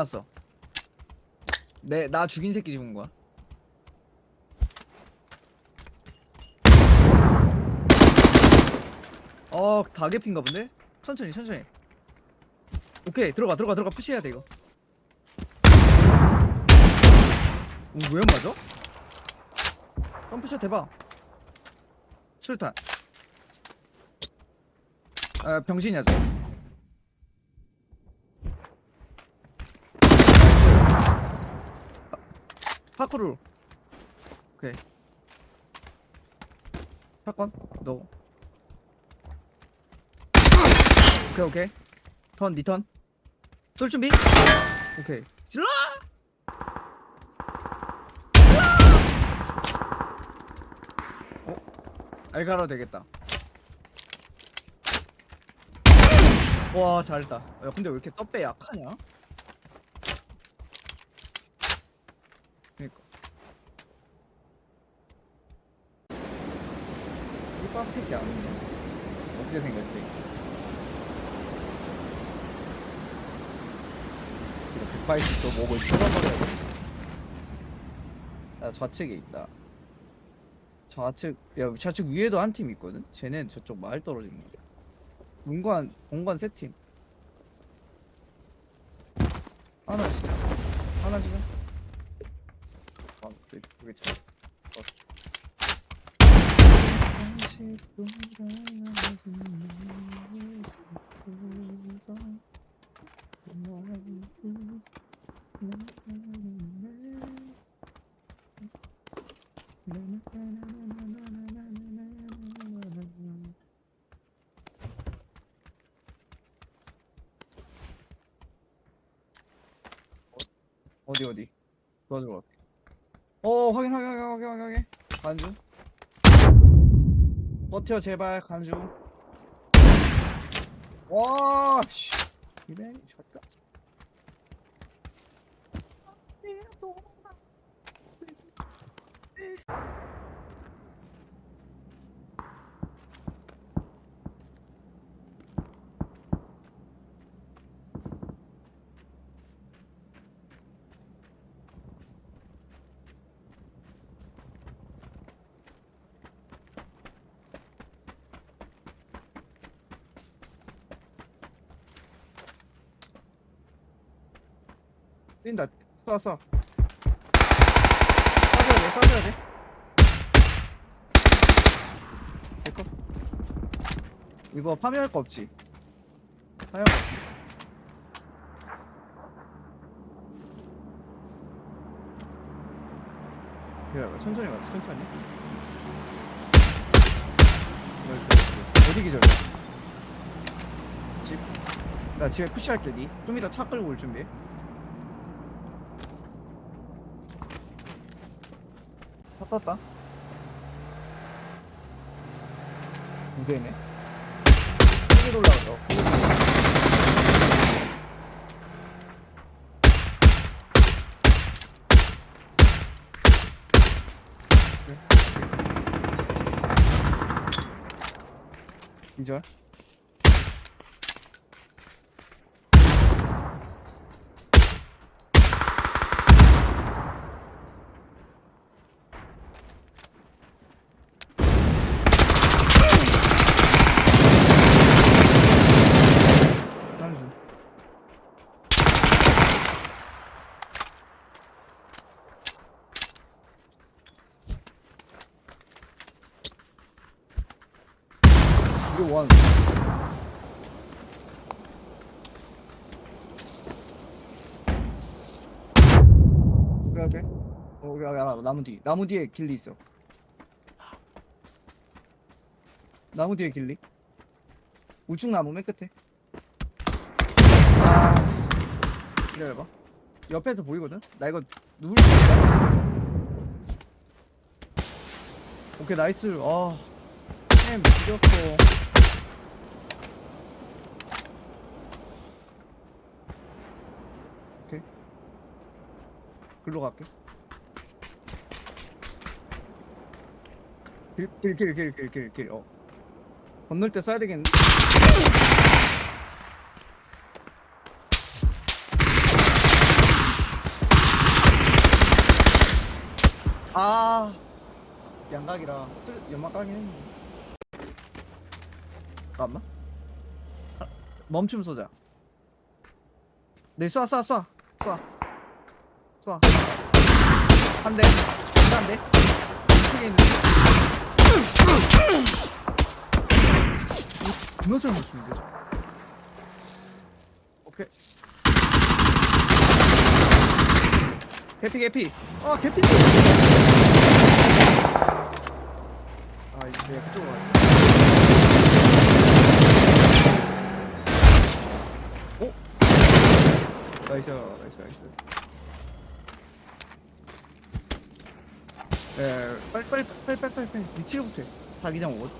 봤어. 내 나 죽인 새끼 죽은 거야. 어, 다개핀가 본데? 천천히, 천천히. 오케이, 들어가, 들어가, 들어가. 푸시해야 돼, 이거. 오, 왜안 맞아? 점프샷 해봐. 출탄. 아, 병신이야, 저. 파크로. 오케이. 사건, 너. 오케이, 오케이. 턴, 니턴. 쏠 준비? 오케이. 질러! 어? 알가로 되겠다. 와, 잘했다. 야, 근데 왜 이렇게 떡배 약하냐? 그니까. 이 빡세게 안 오네. 어떻게 생겼대? 이거 180도 목을 뚫어버려야 돼. 야, 좌측에 있다. 좌측, 야, 좌측 위에도 한 팀 있거든? 쟤는 저쪽 마을 떨어지는 거야. 공간, 공간 세 팀. 하나 진짜. 하나 지금. 아, 그게 참. 어. 어디 어디? 도와주러 갈게 어 확인 확인 확인 확인 확인 확인. 간주 버텨 제발 간주 와 씨. 이벤 잠깐 뛴다. 쏴 쏴. 쏴줘야 돼 쏴줘야 돼. 됐고 이거 파밍할 거 없지? 파밍할 거 없지? 기다려봐 천천히 가자 천천히. 어디 기절이야? 집? 나 집에 푸시할게 니 좀 이따 차 끌고 올 준비해 차 떴다 무대네. 크게 올라간다 이절 한주 이거 원. 어 알아 나무 뒤. 나무 뒤에 길리 있어. 나무 뒤에 길리? 우측 나무 맨 끝에. 아 기다려봐. 옆에서 보이거든? 나 이거 누울 수 있다 오케이 나이스. 아 햄 죽였어 글로 갈게. 길, 길, 길, 길, 길, 길, 길. 어. 건널 때 써야 되겠는데? 아, 양각이라 쓸, 연막 까긴 했는데. 잠깐만. 멈춤 쏘자. 네, 쏴, 쏴, 쏴, 쏴. 쏴 한 대 한대. 이쪽에 있는 무너져 맞추는데? 저. 오케이. 개피 개피. 아 개피. 아 이제 그쪽으로 갈게 어? 나이스 나이스 나이스 에 빨리 빨리 빨리 빨리 빨리 빨리 위치부터 해. 자기장 옷